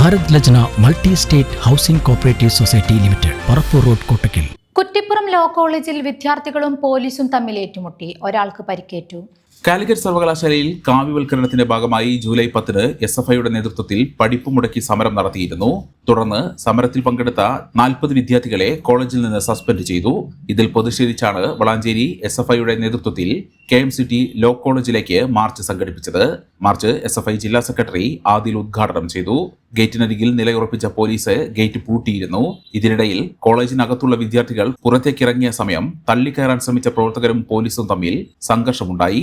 Bharat Lajna multi state housing cooperative society limited Parappur road Kottakkal. Kuttippuram law കോളേജിൽ വിദ്യാർത്ഥികളും പോലീസും തമ്മിൽ ഏറ്റുമുട്ടി. ഒരാൾക്ക് പരിക്കേറ്റു. കാലിക്കറ്റ് സർവകലാശാലയിൽ കാവ്യവൽക്കരണത്തിന്റെ ഭാഗമായി ജൂലൈ പത്തിന് എസ് എഫ് ഐയുടെ നേതൃത്വത്തിൽ പഠിപ്പ് മുടക്കി സമരം നടത്തിയിരുന്നു. തുടർന്ന് സമരത്തിൽ പങ്കെടുത്ത നാൽപ്പത് വിദ്യാർത്ഥികളെ കോളേജിൽ നിന്ന് സസ്പെൻഡ് ചെയ്തു. ഇതിൽ പ്രതിഷേധിച്ചാണ് വളാഞ്ചേരി എസ് എഫ് ഐയുടെ നേതൃത്വത്തിൽ കെ എം സിറ്റി ലോ കോളേജിലേക്ക് മാർച്ച് സംഘടിപ്പിച്ചത്. മാർച്ച് എസ് എഫ് ഐ ജില്ലാ സെക്രട്ടറി ആദിൽ ഉദ്ഘാടനം ചെയ്തു. ഗേറ്റിനരികിൽ നിലയുറപ്പിച്ച പോലീസ് ഗേറ്റ് പൂട്ടിയിരുന്നു. ഇതിനിടയിൽ കോളേജിനകത്തുള്ള വിദ്യാർത്ഥികൾ പുറത്തേക്കിറങ്ങിയ സമയം തള്ളിക്കയറാൻ ശ്രമിച്ച പ്രവർത്തകരും പോലീസും തമ്മിൽ സംഘർഷമുണ്ടായി.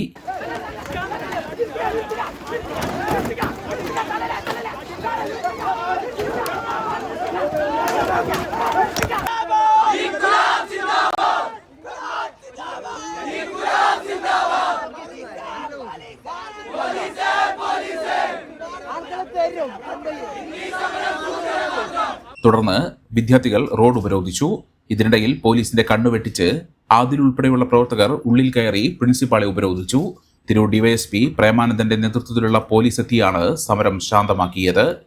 തുടർന്ന് വിദ്യാർത്ഥികൾ റോഡ് ഉപരോധിച്ചു. ഇതിനിടയിൽ പോലീസിന്റെ കണ്ണുവെട്ടിച്ച് ആദിൽ ഉൾപ്പെടെയുള്ള പ്രവർത്തകർ ഉള്ളിൽ കയറി പ്രിൻസിപ്പാളെ ഉപരോധിച്ചു. തിരൂർ ഡിവൈഎസ്പി പ്രേമാനന്ദന്റെ നേതൃത്വത്തിലുള്ള പോലീസ് എത്തിയാണ് സമരം ശാന്തമാക്കിയത്.